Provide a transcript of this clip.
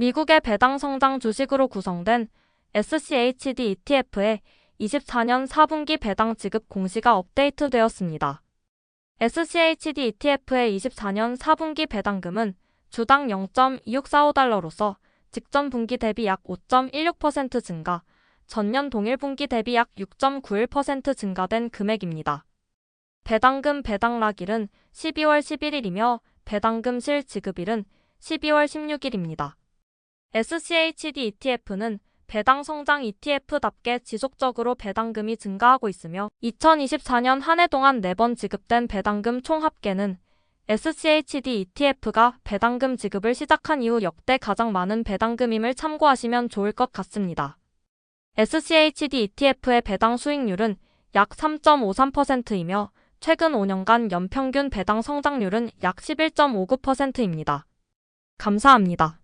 미국의 배당 성장 주식으로 구성된 SCHD ETF의 24년 4분기 배당 지급 공시가 업데이트되었습니다. SCHD ETF의 24년 4분기 배당금은 주당 0.2645달러로서 직전 분기 대비 약 5.16% 증가, 전년 동일 분기 대비 약 6.91% 증가된 금액입니다. 배당금 배당락일은 12월 11일이며 배당금 실 지급일은 12월 16일입니다. SCHD ETF는 배당 성장 ETF답게 지속적으로 배당금이 증가하고 있으며 2024년 한 해 동안 4번 지급된 배당금 총 합계는 SCHD ETF가 배당금 지급을 시작한 이후 역대 가장 많은 배당금임을 참고하시면 좋을 것 같습니다. SCHD ETF의 배당 수익률은 약 3.53%이며 최근 5년간 연평균 배당 성장률은 약 11.59%입니다. 감사합니다.